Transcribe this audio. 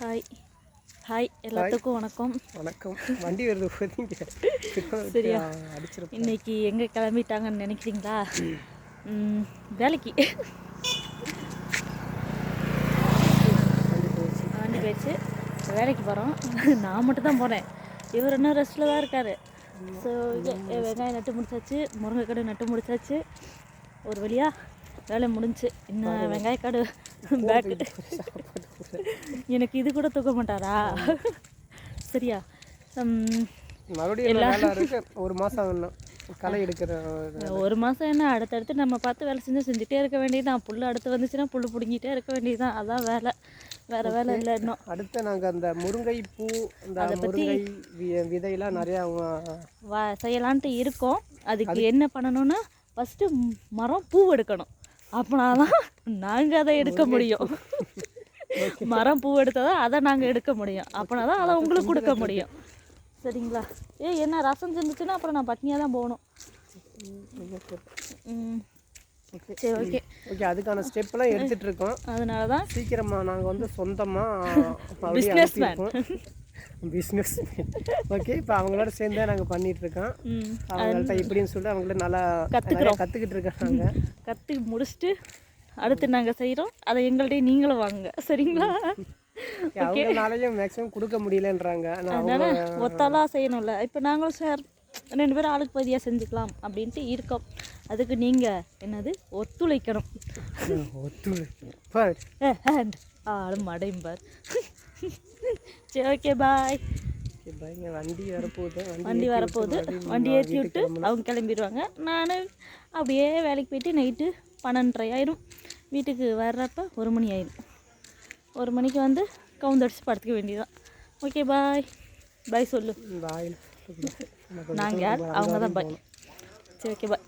Hi hi எல்லாத்துக்கும் வணக்கம். வணக்கம். வண்டி வருது சரியா? இன்னைக்கு எங்கே கிளம்பிட்டாங்கன்னு நினைக்கிறீங்களா? வேலைக்கு. வண்டி போயிடுச்சு. வேலைக்கு போகிறோம் நான் மட்டும் தான் போனேன் இவர் இன்னும் ரெஸ்ட்டில் தான் இருக்கார். ஸோ வெங்காயம் நட்டு முடிச்சாச்சு. முருங்கைக்கடை நட்டு முடிச்சாச்சு. ஒரு வழியாக வேலை முடிஞ்சு. இன்னும் வெங்காயக்காடு பேக்கு. எனக்கு இது கூட தூக்க மாட்டாரா? சரியா? மறுபடியும் ஒரு மாசம் இன்னும் களை எடுக்கிற ஒரு- மாதம் என்ன? அடுத்தடுத்து நம்ம பார்த்து வேலை செஞ்சு செஞ்சுட்டே இருக்க வேண்டியதுதான். புல் அடுத்து வந்துச்சுன்னா புல் பிடுங்கிட்டே இருக்க வேண்டியதுதான். அதான் வேலை. வேறு வேலை இல்லை இன்னும். அடுத்து நாங்க அந்த முருங்கை பூ இந்த முருங்கை விதையெல்லாம் நிறைய வா செய்யலான்ட்டு இருக்கோம். அதுக்கு என்ன பண்ணணும்னா ஃபஸ்ட்டு மரம் பூ எடுக்கணும். அப்படின்னா தான் நாங்கள் அதை எடுக்க முடியும். மரம் பூ எடுத்தால் அதை நாங்கள் எடுக்க முடியும். அப்படின்னா தான் அதை உங்களுக்கு கொடுக்க முடியும். சரிங்களா? ஏ என்ன ரசம் செஞ்சுச்சுன்னா அப்புறம் நான் பட்னியாக தான் போகணும். சரி ஓகே ஓகே அதுக்கான ஸ்டெப்லாம் எடுத்துட்டு இருக்கோம். அதனால தான் சீக்கிரமா நாங்க வந்து சொந்தமா Business man. பிஸ்னஸ் ஓகே இப்போ அவங்களோட சேர்ந்து நாங்க பண்ணிட்டு இருக்கோம். அவங்கள்ட்ட இப்படின்னு சொல்லிட்டு அவங்கள்ட்ட நல்லா கத்துக்கிறோம். நிறைய கத்துக்கிட்டு இருக்காங்க. கற்று முடிச்சுட்டு அடுத்து நாங்கள் செய்கிறோம் அதை எங்கள்கிட்டயே நீங்களும் வாங்குங்க. சரிங்களா? அவங்களாலையும் மேக்ஸிமம் கொடுக்க முடியலன்றாங்க. அதனால ஒத்தாலாம் செய்யணும்ல. இப்போ நாங்களும் சார் ரெண்டு பேரும் ஆளுக்கு பதியாக செஞ்சுக்கலாம் அப்படின்ட்டு இருக்கோம். அதுக்கு நீங்கள் என்னது? ஒத்துழைக்கணும். ஒத்துழைக்கணும். ஆளும் மடைம்பார் சரி ஓகே பாய் வண்டி வரப்போகுது. வண்டி வரப்போகுது. வண்டி ஏற்றி விட்டு அவங்க கிளம்பிடுவாங்க. நான் அப்படியே வேலைக்கு போயிட்டு நைட்டு பன்னெண்டரை ஆயிடும் வீட்டுக்கு வர்றப்ப ஒரு மணி ஆயிடும். ஒரு மணிக்கு வந்து கவுந்தடிச்சு படுத்துக்க வேண்டியதுதான். ஓகே பாய் பாய் சொல்லு. நாங்கள் யார்? அவங்க தான் பாய் சரி ஓகே பாய்